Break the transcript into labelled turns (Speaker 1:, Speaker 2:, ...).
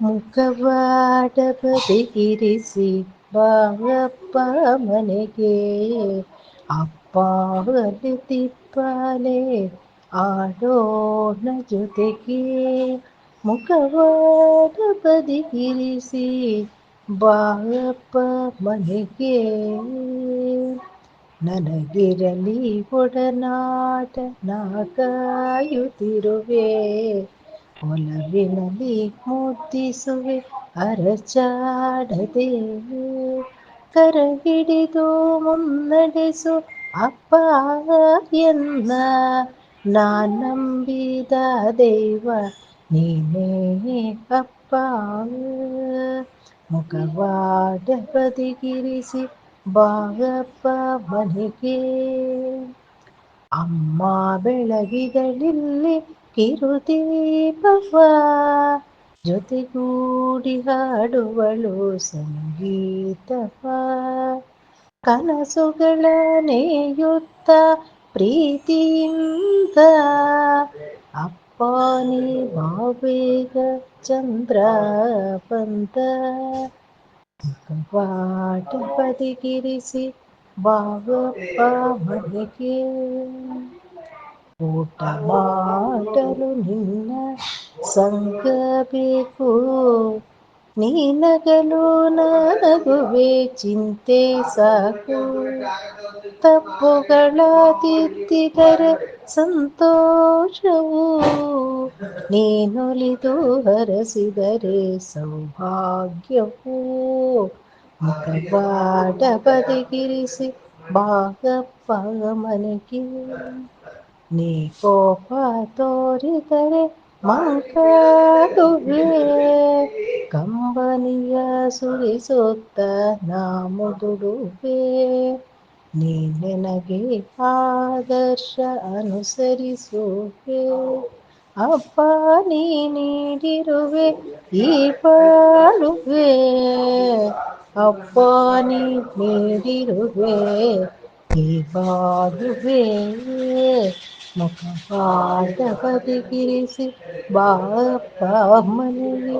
Speaker 1: ಮುಖವಾಡ ಬದಿಗಿರಿಸಿ ಬಾರಪ್ಪ ಮನೆಗೆ. ಅಪ್ಪ ಒಲೆ ತಿಪ್ಪಾಲೆ ಆಡೋಣ ಜೊತೆಗೆ. ಮುಖವಾಡ ಬದಿಗಿರಿಸಿ ಬಾರಪ್ಪ ಮನೆಗೆ. ನನಗಿರಲಿ ಒಡನಾಟ ನಾ ಕಾಯುತ್ತಿರುವೆ ಒಲವಿನಲ್ಲಿ ಮುದ್ದಿಸುವೆ ಅರಚಾಡದೆ ಕರ ಹಿಡಿದು ಮುನ್ನಡೆಸು ಅಪ್ಪ ಎನ್ನ ನಾ ನಂಬಿದ ದೈವ ನೀನೇ ಅಪ್ಪ ಮುಖವಾಡ ಬದಿಗಿರಿಸಿ ಬಾರಪ್ಪ ಮನೆಗೆ ಅಮ್ಮ ಬೆಳಗಿದಳಿಲ್ಲಿ ಕಿರುದೀಪವ ಜೊತೆಗೂಡಿ ಹಾಡುವಳು ಸಂಗೀತವ ಕನಸುಗಳ ನೇಯುತ್ತ ಪ್ರೀತಿಯಿಂದ ಅಪ್ಪಾನಿ ಬಾವೇಗ ಚಂದ್ರ ಬಂದ. ಮುಖವಾಡ ಬದಿಗಿರಿಸಿ ಬಾಗಪ್ಪ ಮನೆಗೆ. ಊಟ ಮಾಡಲು ನಿನ್ನ ಸಂಗ ಬೇಕು ನೀನಗಲು ನನಗುವೆ ಚಿಂತೆ ಸಾಕು. ತಪ್ಪುಗಳ ತಿದ್ದಿದರೆ ಸಂತೋಷವು. ನೀನೊಲಿದು ಹರಸಿದರೆ ಸೌಭಾಗ್ಯವು. ಮುಖವಾಡ ಬದಿಗಿರಿಸಿ ಬಾಗಪ್ಪ ಮನೆಗೆ. ನೀ ಕೋಪ ತೋರಿದರೆ ಮಾತಾಡುವೆ. ಕಂಬನಿಯ ಸುರಿಸುತ್ತ ನಾ ಮುದುಡುವೆ ನೀ ನನಗೆ ಆದರ್ಶ ಅನುಸರಿಸುವೆ. ಅಪ್ಪ, ನೀ ನೀಡಿರುವೆ ಈ ಪಾಲುವೆ. ಅಪ್ಪ, ನೀ ನೀಡಿರುವೆ ಈ ಬಾಳುವೆ ಮುಖವಾಡ ಬದಿಗಿರಿಸಿ ಬಾಪ ಮನೆಗೆ